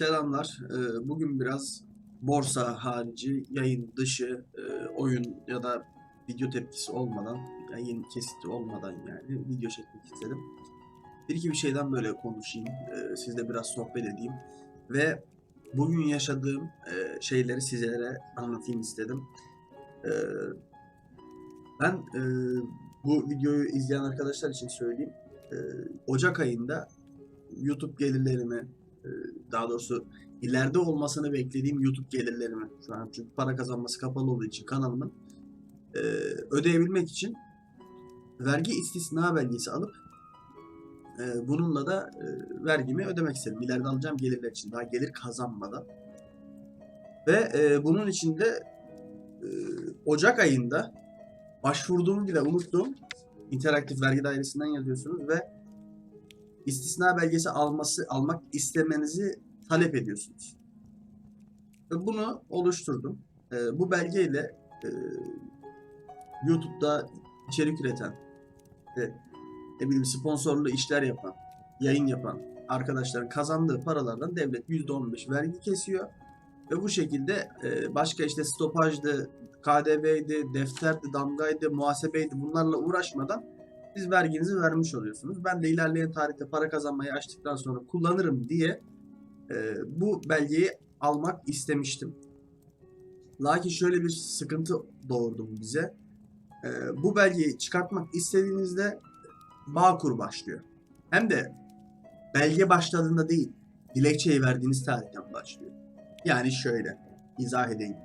Selamlar. Ee, Bugün biraz borsa harici, yayın dışı, e, oyun ya da video tepkisi olmadan, yayın kesiti olmadan yani video çekmek istedim. Bir iki bir şeyden böyle konuşayım, e, sizle biraz sohbet edeyim ve bugün yaşadığım e, şeyleri sizlere anlatayım istedim. Ben bu videoyu izleyen arkadaşlar için söyleyeyim. Ocak ayında YouTube gelirlerimi daha doğrusu ileride olmasını beklediğim YouTube gelirlerimi şu an çünkü para kazanması kapalı olduğu için kanalımın e, ödeyebilmek için vergi istisna belgesi alıp e, bununla da e, vergimi ödemek istedim. İleride alacağım gelirler için daha gelir kazanmadan. Ve bunun için de Ocak ayında başvurduğumu bile unuttum. İnteraktif Vergi Dairesi'nden yazıyorsunuz ve istisna belgesi alması almak istemenizi talep ediyorsunuz. Bunu oluşturdum. Ee, bu belgeyle e, YouTube'da içerik üreten ne bileyim sponsorlu işler yapan, yayın yapan arkadaşların kazandığı paralardan devlet %15 vergi kesiyor. Ve bu şekilde e, başka işte stopajdı, KDV'ydi, defterdi, damgaydı, muhasebeydi bunlarla uğraşmadan siz verginizi vermiş oluyorsunuz. Ben de ilerleyen tarihte para kazanmayı açtıktan sonra kullanırım diye e, bu belgeyi almak istemiştim. Lakin şöyle bir sıkıntı doğurdu bu bize. E, bu belgeyi çıkartmak istediğinizde Bağkur başlıyor. Hem de belge başladığında değil, dilekçeyi verdiğiniz tarihten başlıyor. Yani şöyle, izah edeyim.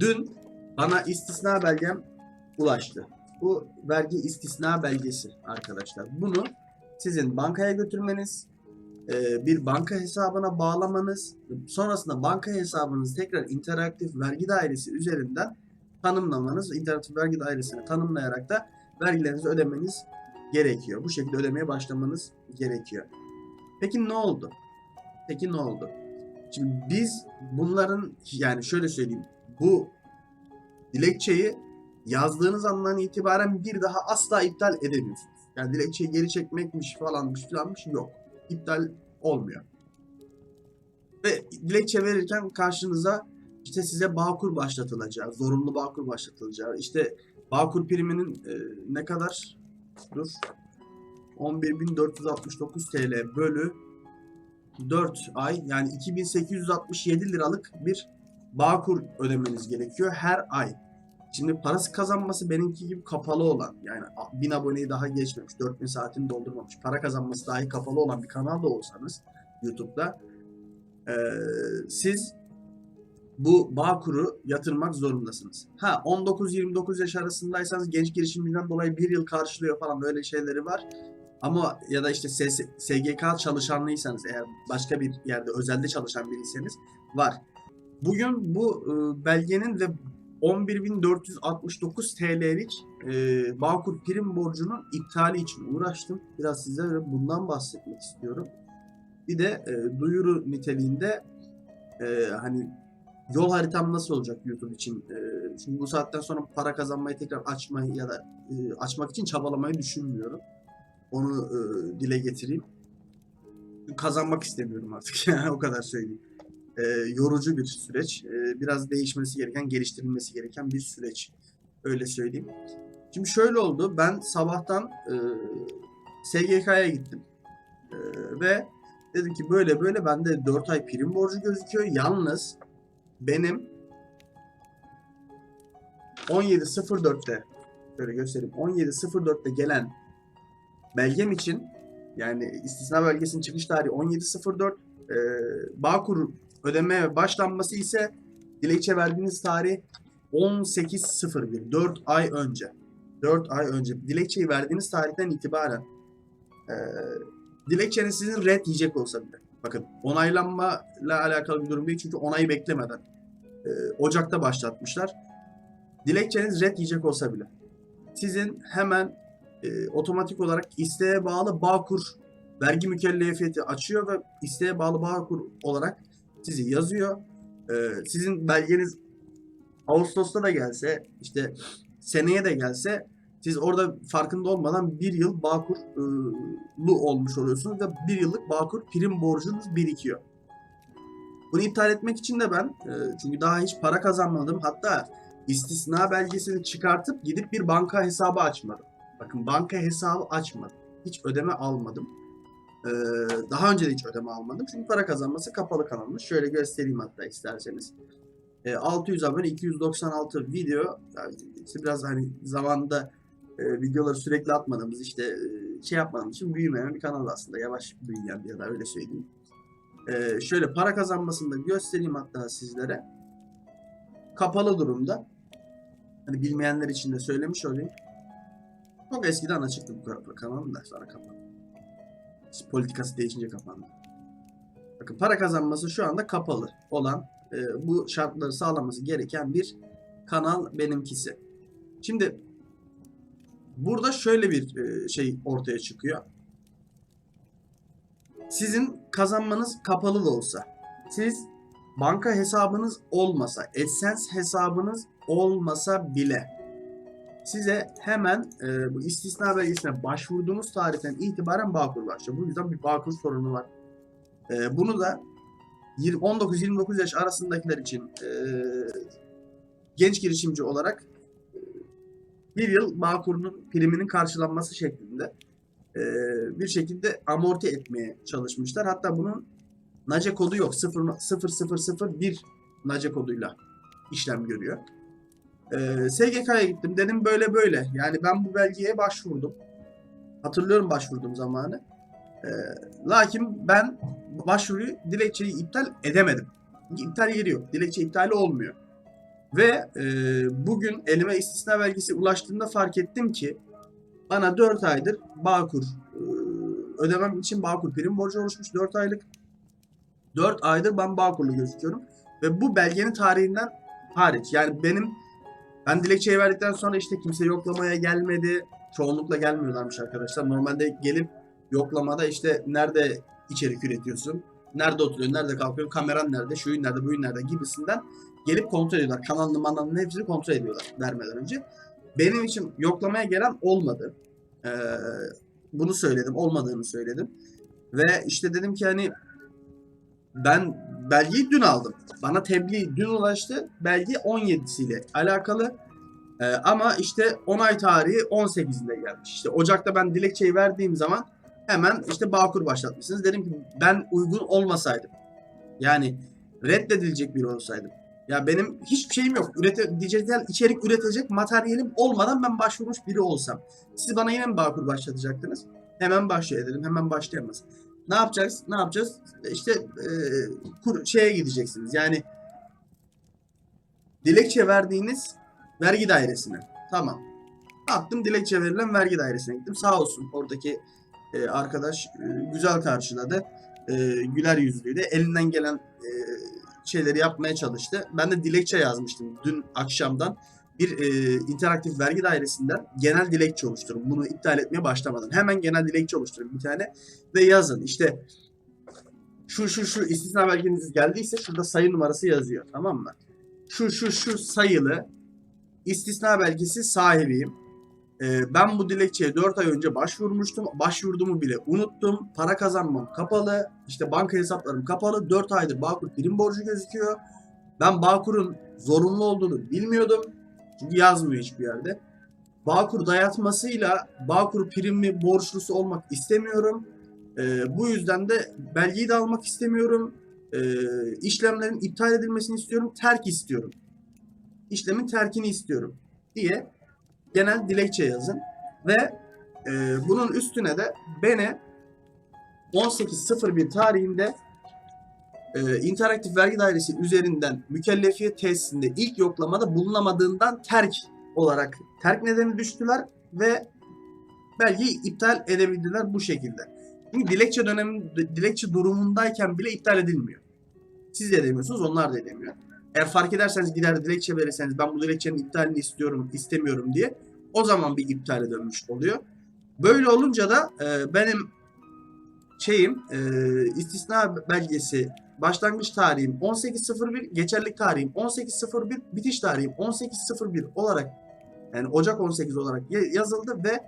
Dün bana istisna belgem ulaştı. Bu vergi istisna belgesi arkadaşlar. Bunu sizin bankaya götürmeniz, e, bir banka hesabına bağlamanız, sonrasında banka hesabınızı tekrar interaktif vergi dairesi üzerinden tanımlamanız, interaktif vergi dairesine tanımlayarak da vergilerinizi ödemeniz gerekiyor. Bu şekilde ödemeye başlamanız gerekiyor. Peki ne oldu? Peki ne oldu? Şimdi biz bunların yani şöyle söyleyeyim. Bu dilekçeyi yazdığınız andan itibaren bir daha asla iptal edemiyorsunuz. Yani dilekçeyi geri çekmekmiş falanmış filanmış yok. İptal olmuyor. Ve dilekçe verirken karşınıza işte size Bağkur başlatılacağı, zorunlu Bağkur başlatılacağı, işte Bağkur priminin e, ne kadar? Dur. 11.469 TL bölü 4 ay yani 2867 liralık bir Bağkur ödemeniz gerekiyor her ay. Şimdi parası kazanması benimki gibi kapalı olan yani 1000 aboneyi daha geçmemiş, 4000 saatini doldurmamış, para kazanması dahi kapalı olan bir kanal da olsanız YouTube'da eee, siz bu Bağkur'u yatırmak zorundasınız. Ha 19-29 yaş arasındaysanız genç girişimcinden dolayı bir yıl karşılıyor falan böyle şeyleri var. Ama ya da işte SGK çalışanlıysanız eğer başka bir yerde özelde çalışan biriyseniz var. Bugün bu e, belgenin ve 11.469 TL'lik e, Bağkur prim borcunun iptali için uğraştım. Biraz size bundan bahsetmek istiyorum. Bir de e, duyuru niteliğinde e, hani yol haritam nasıl olacak YouTube için? E, çünkü bu saatten sonra para kazanmayı tekrar açmayı ya da e, açmak için çabalamayı düşünmüyorum. Onu e, dile getireyim. Kazanmak istemiyorum artık o kadar söyleyeyim e, yorucu bir süreç. E, biraz değişmesi gereken, geliştirilmesi gereken bir süreç. Öyle söyleyeyim. Şimdi şöyle oldu. Ben sabahtan e, SGK'ya gittim. E, ve dedim ki böyle böyle bende 4 ay prim borcu gözüküyor. Yalnız benim 17.04'te şöyle göstereyim. 17.04'te gelen belgem için yani istisna belgesinin çıkış tarihi 17.04 e, Bağkur ödeme başlanması ise dilekçe verdiğiniz tarih 18.01 4 ay önce. 4 ay önce. Dilekçeyi verdiğiniz tarihten itibaren e, dilekçeniz sizin red yiyecek olsa bile. Bakın onaylanma ile alakalı bir durum değil çünkü onayı beklemeden e, Ocak'ta başlatmışlar. Dilekçeniz red yiyecek olsa bile sizin hemen e, otomatik olarak isteğe bağlı Bağkur vergi mükellefiyeti açıyor ve isteğe bağlı Bağkur olarak sizi yazıyor. Ee, sizin belgeniz Ağustos'ta da gelse işte seneye de gelse siz orada farkında olmadan bir yıl Bağkur'lu olmuş oluyorsunuz ve bir yıllık Bağkur prim borcunuz birikiyor. Bunu iptal etmek için de ben e, çünkü daha hiç para kazanmadım. Hatta istisna belgesini çıkartıp gidip bir banka hesabı açmadım. Bakın banka hesabı açmadım. Hiç ödeme almadım. Ee, daha önce de hiç ödeme almadım. Çünkü para kazanması kapalı kanalımız. Şöyle göstereyim hatta isterseniz. Ee, 600 abone, 296 video. Yani biraz hani zamanda e, videoları sürekli atmadığımız işte e, şey yapmadığımız için büyümeyen bir kanal aslında. Yavaş büyüyen ya da öyle söyleyeyim. Ee, şöyle para kazanmasını da göstereyim hatta sizlere. Kapalı durumda. Hani bilmeyenler için de söylemiş olayım. Çok eskiden açıktı bu ka- kanalım da sonra kapandı. Politikası değişince kapandı. Bakın para kazanması şu anda kapalı olan e, bu şartları sağlaması gereken bir kanal benimkisi. Şimdi burada şöyle bir e, şey ortaya çıkıyor. Sizin kazanmanız kapalı da olsa, siz banka hesabınız olmasa, AdSense hesabınız olmasa bile size hemen e, bu istisna belgesine başvurduğunuz tarihten itibaren Bağkur başlıyor. Bu yüzden bir Bağkur sorunu var. E, bunu da 19-29 yaş arasındakiler için e, genç girişimci olarak e, bir yıl Bağkur'un priminin karşılanması şeklinde e, bir şekilde amorti etmeye çalışmışlar. Hatta bunun NACE kodu yok. 0 0001 NACE koduyla işlem görüyor. Ee, SGK'ya gittim. Dedim böyle böyle. Yani ben bu belgeye başvurdum. Hatırlıyorum başvurduğum zamanı. Ee, lakin ben başvuruyu dilekçeyi iptal edemedim. İptal yeri yok. Dilekçe iptali olmuyor. Ve e, bugün elime istisna belgesi ulaştığında fark ettim ki bana 4 aydır Bağkur e, ödemem için Bağkur prim borcu oluşmuş 4 aylık. 4 aydır ben Bağkur'lu gözüküyorum. Ve bu belgenin tarihinden hariç. Yani benim ben dilekçeyi verdikten sonra işte kimse yoklamaya gelmedi. Çoğunlukla gelmiyorlarmış arkadaşlar. Normalde gelip yoklamada işte nerede içerik üretiyorsun, nerede oturuyorsun, nerede kalkıyorsun, kameran nerede, şuyun nerede, buyun nerede gibisinden gelip kontrol ediyorlar. Kanalını manalını hepsini kontrol ediyorlar vermeden önce. Benim için yoklamaya gelen olmadı. Ee, bunu söyledim, olmadığını söyledim. Ve işte dedim ki hani ben belgeyi dün aldım. Bana tebliğ dün ulaştı. Belge 17'siyle alakalı. Ee, ama işte onay tarihi 18'inde gelmiş. İşte Ocak'ta ben dilekçeyi verdiğim zaman hemen işte Bağkur başlatmışsınız. Dedim ki ben uygun olmasaydım. Yani reddedilecek biri olsaydım. Ya benim hiçbir şeyim yok. Ürete, dijital içerik üretecek materyalim olmadan ben başvurmuş biri olsam. Siz bana yine mi Bağkur başlatacaktınız? Hemen başlıyor. Hemen başlayamaz. Ne yapacağız? Ne yapacağız? İşte e, kur, şeye gideceksiniz. Yani dilekçe verdiğiniz vergi dairesine. Tamam. Attım dilekçe verilen vergi dairesine gittim. Sağ olsun oradaki e, arkadaş e, güzel karşıladı. E, güler yüzlüydü. Elinden gelen e, şeyleri yapmaya çalıştı. Ben de dilekçe yazmıştım dün akşamdan. Bir e, interaktif vergi dairesinden genel dilekçe oluşturun. Bunu iptal etmeye başlamadan. Hemen genel dilekçe oluşturun bir tane ve yazın. İşte şu şu şu istisna belgeniz geldiyse şurada sayı numarası yazıyor. Tamam mı? Şu şu şu sayılı istisna belgesi sahibiyim. Ee, ben bu dilekçeye 4 ay önce başvurmuştum. Başvurduğumu bile unuttum. Para kazanmam kapalı. İşte banka hesaplarım kapalı. 4 aydır Bağkur prim borcu gözüküyor. Ben Bağkur'un zorunlu olduğunu bilmiyordum. Çünkü yazmıyor hiçbir yerde. Bağkur dayatmasıyla Bağkur primli borçlusu olmak istemiyorum. Ee, bu yüzden de belgeyi de almak istemiyorum. Ee, işlemlerin iptal edilmesini istiyorum. Terk istiyorum. İşlemin terkini istiyorum diye genel dilekçe yazın. Ve e, bunun üstüne de beni 18.01 tarihinde e, interaktif vergi dairesi üzerinden mükellefiyet tesisinde ilk yoklamada bulunamadığından terk olarak terk nedeni düştüler ve belgeyi iptal edebildiler bu şekilde. Çünkü dilekçe dönemi, dilekçe durumundayken bile iptal edilmiyor. Siz de edemiyorsunuz, onlar da edemiyor. Eğer fark ederseniz gider dilekçe verirseniz ben bu dilekçenin iptalini istiyorum, istemiyorum diye o zaman bir iptale dönmüş oluyor. Böyle olunca da e, benim şeyim e, istisna belgesi başlangıç tarihim 18.01, geçerlilik tarihim 18.01, bitiş tarihim 18.01 olarak yani Ocak 18 olarak ya- yazıldı ve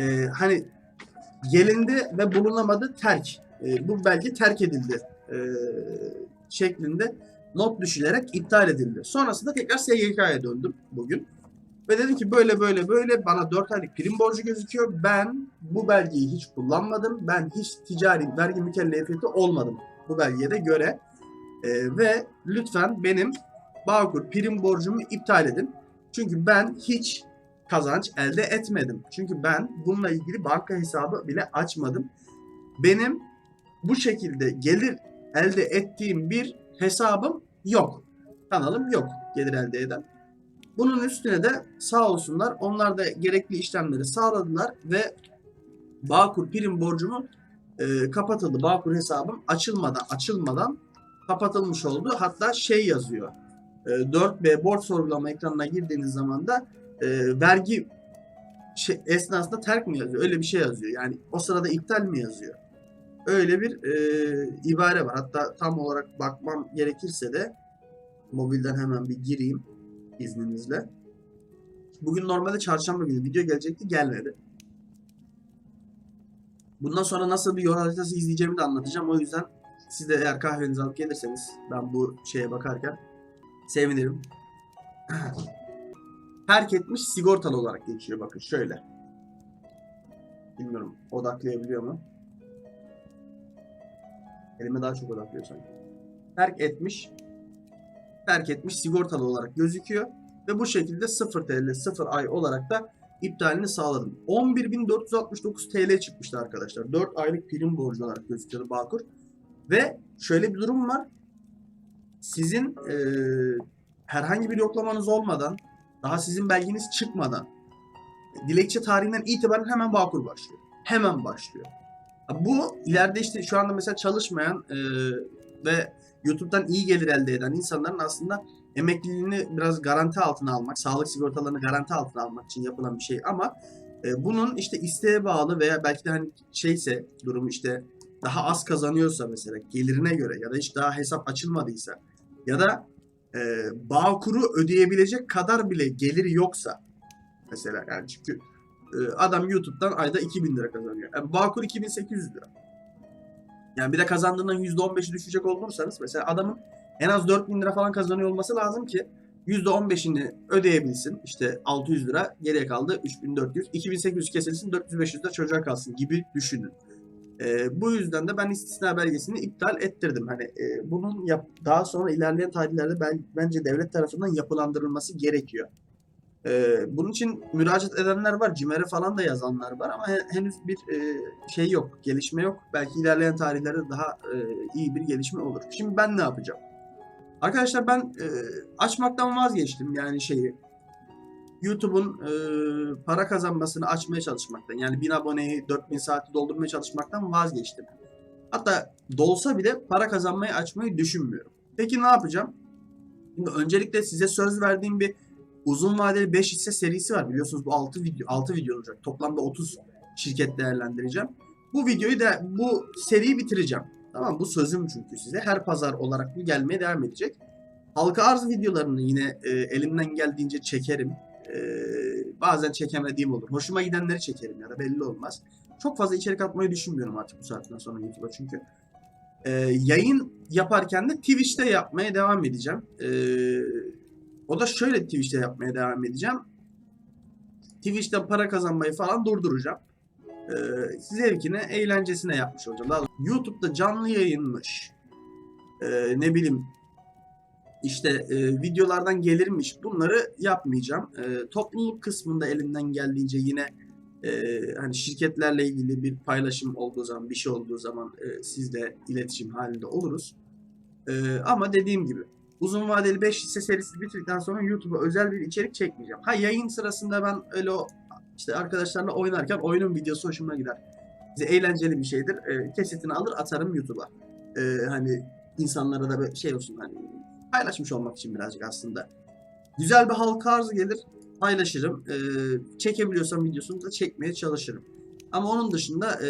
e, hani gelindi ve bulunamadı terk. E, bu belge terk edildi e, şeklinde not düşülerek iptal edildi. Sonrasında tekrar SGK'ya döndüm bugün. Ve dedim ki böyle böyle böyle bana 4 aylık prim borcu gözüküyor. Ben bu belgeyi hiç kullanmadım. Ben hiç ticari vergi mükellefiyeti olmadım bu belgeye de göre. Ee, ve lütfen benim Bağkur prim borcumu iptal edin. Çünkü ben hiç kazanç elde etmedim. Çünkü ben bununla ilgili banka hesabı bile açmadım. Benim bu şekilde gelir elde ettiğim bir hesabım yok. Kanalım yok gelir elde eden. Bunun üstüne de sağ olsunlar onlar da gerekli işlemleri sağladılar ve Bağkur prim borcumu e, kapatıldı. Bağkur hesabım açılmadan açılmadan kapatılmış oldu. Hatta şey yazıyor. E, 4B borç sorgulama ekranına girdiğiniz zaman da e, vergi şey, esnasında terk mi yazıyor? Öyle bir şey yazıyor. Yani o sırada iptal mi yazıyor? Öyle bir e, ibare var. Hatta tam olarak bakmam gerekirse de mobilden hemen bir gireyim izninizle. Bugün normalde çarşamba günü video gelecekti gelmedi. Bundan sonra nasıl bir yol haritası izleyeceğimi de anlatacağım. O yüzden siz de eğer kahvenizi alıp gelirseniz ben bu şeye bakarken sevinirim. Terk etmiş sigortalı olarak geçiyor bakın şöyle. Bilmiyorum odaklayabiliyor mu? Elime daha çok odaklıyor sanki. Terk etmiş terk etmiş sigortalı olarak gözüküyor. Ve bu şekilde 0 TL 0 ay olarak da iptalini sağladım. 11.469 TL çıkmıştı arkadaşlar. 4 aylık prim borcu olarak gözüküyordu Bağkur. Ve şöyle bir durum var. Sizin eee, herhangi bir yoklamanız olmadan, daha sizin belgeniz çıkmadan, dilekçe tarihinden itibaren hemen Bağkur başlıyor. Hemen başlıyor. Bu ileride işte şu anda mesela çalışmayan eee, ve YouTube'dan iyi gelir elde eden insanların aslında emekliliğini biraz garanti altına almak, sağlık sigortalarını garanti altına almak için yapılan bir şey ama e, bunun işte isteğe bağlı veya belki de hani şeyse durum işte daha az kazanıyorsa mesela gelirine göre ya da hiç daha hesap açılmadıysa ya da e, Bağkur'u ödeyebilecek kadar bile geliri yoksa mesela yani çünkü e, adam YouTube'dan ayda 2000 lira kazanıyor. Yani Bağkur 2800 lira. Yani bir de kazandığından %15'i düşecek olursanız mesela adamın en az 4000 lira falan kazanıyor olması lazım ki %15'ini ödeyebilsin. İşte 600 lira geriye kaldı 3400. 2800 kesilsin 400-500 de çocuğa kalsın gibi düşünün. Ee, bu yüzden de ben istisna belgesini iptal ettirdim. Hani e, bunun yap, daha sonra ilerleyen tarihlerde ben, bence devlet tarafından yapılandırılması gerekiyor. Ee, bunun için müracaat edenler var. CİMER'e falan da yazanlar var ama he- henüz bir e, şey yok. Gelişme yok. Belki ilerleyen tarihlerde daha e, iyi bir gelişme olur. Şimdi ben ne yapacağım? Arkadaşlar ben e, açmaktan vazgeçtim yani şeyi. YouTube'un para kazanmasını açmaya çalışmaktan. Yani 1000 aboneyi 4000 saati doldurmaya çalışmaktan vazgeçtim. Hatta dolsa bile para kazanmayı açmayı düşünmüyorum. Peki ne yapacağım? Şimdi öncelikle size söz verdiğim bir uzun vadeli 5 hisse serisi var. Biliyorsunuz bu 6 video 6 video olacak. Toplamda 30 şirket değerlendireceğim. Bu videoyu da bu seriyi bitireceğim. Tamam bu sözüm çünkü size. Her pazar olarak bu gelmeye devam edecek. Halka arz videolarını yine e, elimden geldiğince çekerim. E, bazen çekemediğim olur. Hoşuma gidenleri çekerim ya da belli olmaz. Çok fazla içerik atmayı düşünmüyorum artık bu saatten sonra YouTube'a çünkü. E, yayın yaparken de Twitch'te yapmaya devam edeceğim. E, o da şöyle Twitch'te yapmaya devam edeceğim. Twitch'ten para kazanmayı falan durduracağım. Ee, zevkine, eğlencesine yapmış olacağım. Daha YouTube'da canlı yayınmış. Ee, ne bileyim işte e, videolardan gelirmiş. Bunları yapmayacağım. Ee, topluluk kısmında elimden geldiğince yine e, hani şirketlerle ilgili bir paylaşım olduğu zaman, bir şey olduğu zaman e, sizle iletişim halinde oluruz. Ee, ama dediğim gibi uzun vadeli 5 hisse serisi bitirdikten sonra YouTube'a özel bir içerik çekmeyeceğim. Ha yayın sırasında ben öyle o işte arkadaşlarla oynarken oyunun videosu hoşuma gider. Bize eğlenceli bir şeydir. Ee, kesitini alır atarım YouTube'a. Ee, hani insanlara da bir şey olsun hani paylaşmış olmak için birazcık aslında. Güzel bir halka arzı gelir paylaşırım. Ee, çekebiliyorsam videosunu da çekmeye çalışırım. Ama onun dışında e,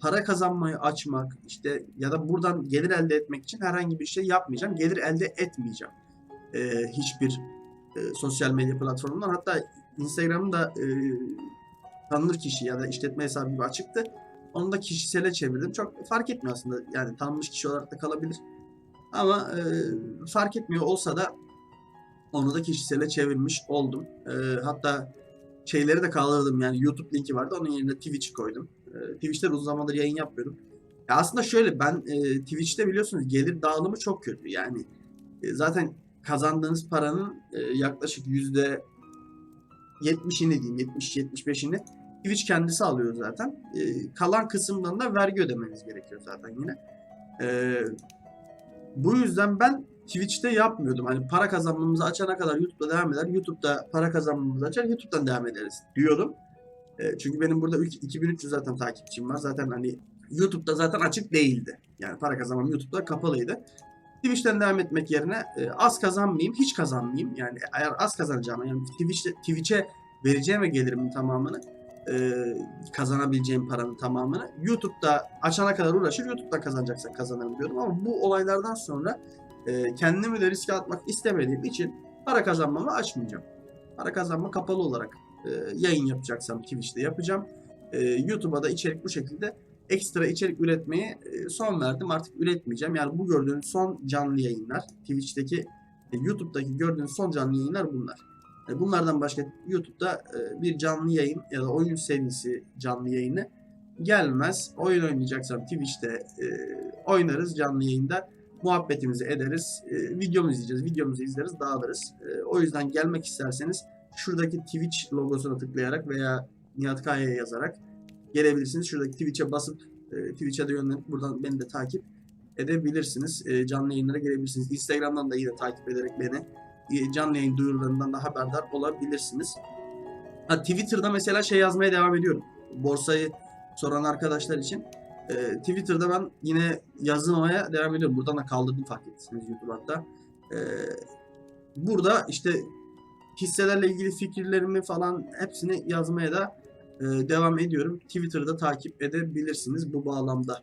para kazanmayı açmak işte ya da buradan gelir elde etmek için herhangi bir şey yapmayacağım. Gelir elde etmeyeceğim. E, hiçbir e, sosyal medya platformundan. Hatta Instagram'da e, tanınır kişi ya da işletme hesabı gibi açıktı. Onu da kişisele çevirdim. Çok fark etmiyor aslında. Yani tanınmış kişi olarak da kalabilir. Ama e, fark etmiyor olsa da onu da kişisele çevirmiş oldum. E, hatta şeyleri de kaldırdım yani YouTube linki vardı onun yerine Twitch koydum. E, Twitch'te uzun zamandır yayın yapmıyordum. Ya aslında şöyle ben e, Twitch'te biliyorsunuz gelir dağılımı çok kötü yani e, zaten kazandığınız paranın e, yaklaşık yüzde 70'ini diyeyim 70-75'ini Twitch kendisi alıyor zaten. E, kalan kısımdan da vergi ödemeniz gerekiyor zaten yine. E, bu yüzden ben Twitch'te yapmıyordum. Hani para kazanmamızı açana kadar YouTube'da devam eder. YouTube'da para kazanmamızı açar. YouTube'dan devam ederiz diyordum. E, çünkü benim burada ülke- 2300 zaten takipçim var. Zaten hani YouTube'da zaten açık değildi. Yani para kazanmam YouTube'da kapalıydı. Twitch'ten devam etmek yerine e, az kazanmayayım, hiç kazanmayayım. Yani eğer az kazanacağım, yani Twitch'te, Twitch'e vereceğim ve gelirimin tamamını e, kazanabileceğim paranın tamamını YouTube'da açana kadar uğraşır, YouTube'da kazanacaksak kazanırım diyordum ama bu olaylardan sonra e, kendimi de riske atmak istemediğim için para kazanmamı açmayacağım. Para kazanma kapalı olarak e, yayın yapacaksam Twitch'te yapacağım. E, YouTube'a da içerik bu şekilde ekstra içerik üretmeye e, son verdim. Artık üretmeyeceğim. Yani bu gördüğünüz son canlı yayınlar, Twitch'teki, YouTube'daki gördüğünüz son canlı yayınlar bunlar. Bunlardan başka YouTube'da bir canlı yayın ya da oyun serisi canlı yayını gelmez. Oyun oynayacaksam Twitch'te oynarız canlı yayında. Muhabbetimizi ederiz. E, videomuzu izleyeceğiz. Videomuzu izleriz, dağılırız. E, o yüzden gelmek isterseniz şuradaki Twitch logosuna tıklayarak veya Nihat Kaya'ya yazarak gelebilirsiniz. Şuradaki Twitch'e basıp e, Twitch'e de yönlenip buradan beni de takip edebilirsiniz. E, canlı yayınlara gelebilirsiniz. Instagram'dan da yine takip ederek beni e, canlı yayın duyurularından da haberdar olabilirsiniz. Ha, Twitter'da mesela şey yazmaya devam ediyorum. Borsayı soran arkadaşlar için. E, Twitter'da ben yine yazmaya devam ediyorum. Buradan da kaldırdım fark ettiyseniz YouTube. E, burada işte hisselerle ilgili fikirlerimi falan hepsini yazmaya da e, devam ediyorum. Twitter'da takip edebilirsiniz bu bağlamda.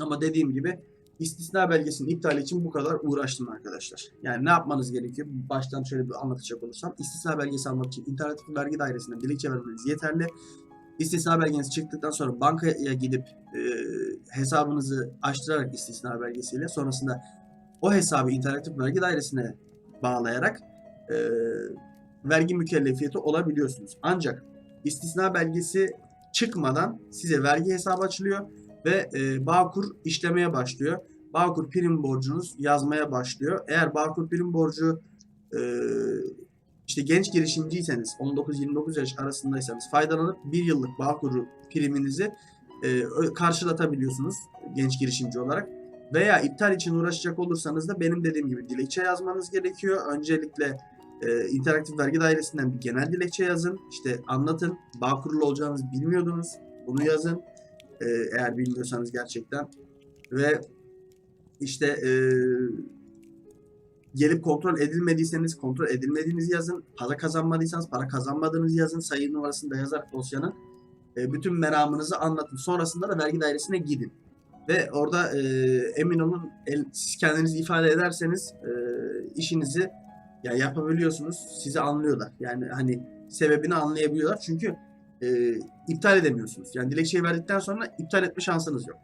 Ama dediğim gibi istisna belgesinin iptali için bu kadar uğraştım arkadaşlar. Yani ne yapmanız gerekiyor? Baştan şöyle bir anlatacak olursam. İstisna belgesi almak için İnternet Vergi Dairesi'nden dilekçe vermeniz yeterli. İstisna belgeniz çıktıktan sonra bankaya gidip e, hesabınızı açtırarak istisna belgesiyle sonrasında o hesabı İnternet Vergi Dairesi'ne bağlayarak e, vergi mükellefiyeti olabiliyorsunuz. Ancak istisna belgesi çıkmadan size vergi hesabı açılıyor ve e, Bağkur işlemeye başlıyor. Bağkur prim borcunuz yazmaya başlıyor. Eğer Bağkur prim borcu e, işte genç girişimciyseniz 19-29 yaş arasındaysanız faydalanıp bir yıllık Bağkur priminizi e, karşılatabiliyorsunuz genç girişimci olarak. Veya iptal için uğraşacak olursanız da benim dediğim gibi dilekçe yazmanız gerekiyor. Öncelikle e, interaktif vergi dairesinden bir genel dilekçe yazın. İşte anlatın. Bağkurlu olacağınızı bilmiyordunuz. Bunu yazın. E, eğer bilmiyorsanız gerçekten. Ve işte e, gelip kontrol edilmediyseniz kontrol edilmediğinizi yazın. Para kazanmadıysanız para kazanmadığınızı yazın. Sayı numarasını da yazarak dosyanın. E, bütün meramınızı anlatın. Sonrasında da vergi dairesine gidin. Ve orada e, emin olun el, siz kendinizi ifade ederseniz e, işinizi ya yapabiliyorsunuz. Sizi anlıyorlar. Yani hani sebebini anlayabiliyorlar. Çünkü e, iptal edemiyorsunuz. Yani dilekçeyi verdikten sonra iptal etme şansınız yok.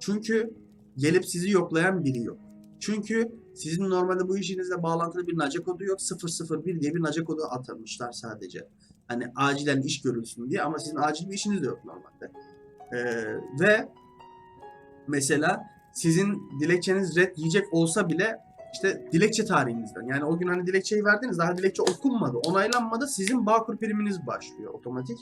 Çünkü gelip sizi yoklayan biri yok. Çünkü sizin normalde bu işinizle bağlantılı bir NACE kodu yok. 001 diye bir NACE kodu atılmışlar sadece. Hani acilen iş görülsün diye ama sizin acil bir işiniz de yok normalde. Ee, ve mesela sizin dilekçeniz red yiyecek olsa bile işte dilekçe tarihinizden. Yani o gün hani dilekçeyi verdiniz daha dilekçe okunmadı, onaylanmadı. Sizin Bağkur priminiz başlıyor otomatik.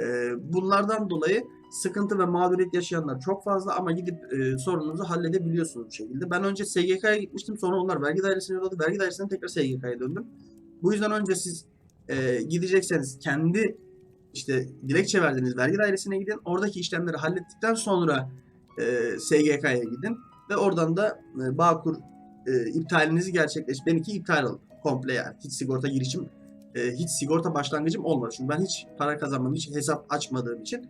Ee, bunlardan dolayı sıkıntı ve mağduriyet yaşayanlar çok fazla ama gidip e, sorununuzu halledebiliyorsunuz bu şekilde. Ben önce SGK'ya gitmiştim sonra onlar vergi dairesine yolladı. Vergi dairesinden tekrar SGK'ya döndüm. Bu yüzden önce siz e, gidecekseniz kendi işte dilekçe verdiğiniz vergi dairesine gidin. Oradaki işlemleri hallettikten sonra e, SGK'ya gidin. Ve oradan da e, Bağkur e, iptalinizi gerçekleş. Benimki iptal oldu. Komple yani. Hiç sigorta girişim, e, hiç sigorta başlangıcım olmadı. Çünkü ben hiç para kazanmam, hiç hesap açmadığım için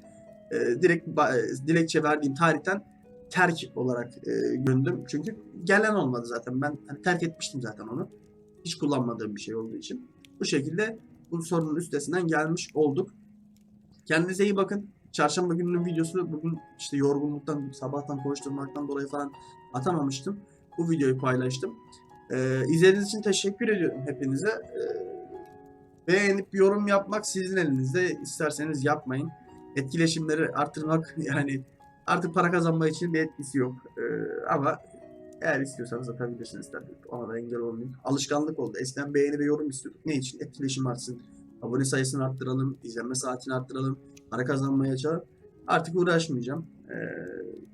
e, direkt e, dilekçe verdiğim tarihten terk olarak e, göndüm. Çünkü gelen olmadı zaten. Ben hani terk etmiştim zaten onu. Hiç kullanmadığım bir şey olduğu için. Bu şekilde bu sorunun üstesinden gelmiş olduk. Kendinize iyi bakın. Çarşamba gününün videosu bugün işte yorgunluktan, sabahtan koşturmaktan dolayı falan atamamıştım. bu videoyu paylaştım. Ee, izlediğiniz için teşekkür ediyorum hepinize. Ee, beğenip yorum yapmak sizin elinizde. İsterseniz yapmayın. Etkileşimleri artırmak yani artık para kazanma için bir etkisi yok. Ee, ama eğer istiyorsanız atabilirsiniz tabii. Ona da engel olmayayım. Alışkanlık oldu. Eskiden beğeni ve yorum istiyorduk. Ne için? Etkileşim artsın. Abone sayısını arttıralım. izlenme saatini arttıralım. Para kazanmaya çalışalım. Artık uğraşmayacağım. Ee,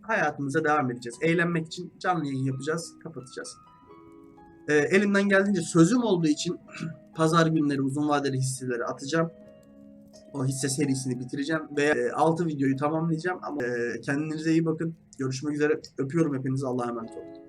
hayatımıza devam edeceğiz. Eğlenmek için canlı yayın yapacağız. Kapatacağız. Ee, elimden geldiğince sözüm olduğu için pazar günleri uzun vadeli hisseleri atacağım. O hisse serisini bitireceğim ve 6 videoyu tamamlayacağım ama e, kendinize iyi bakın. Görüşmek üzere. Öpüyorum hepinizi. Allah'a emanet olun.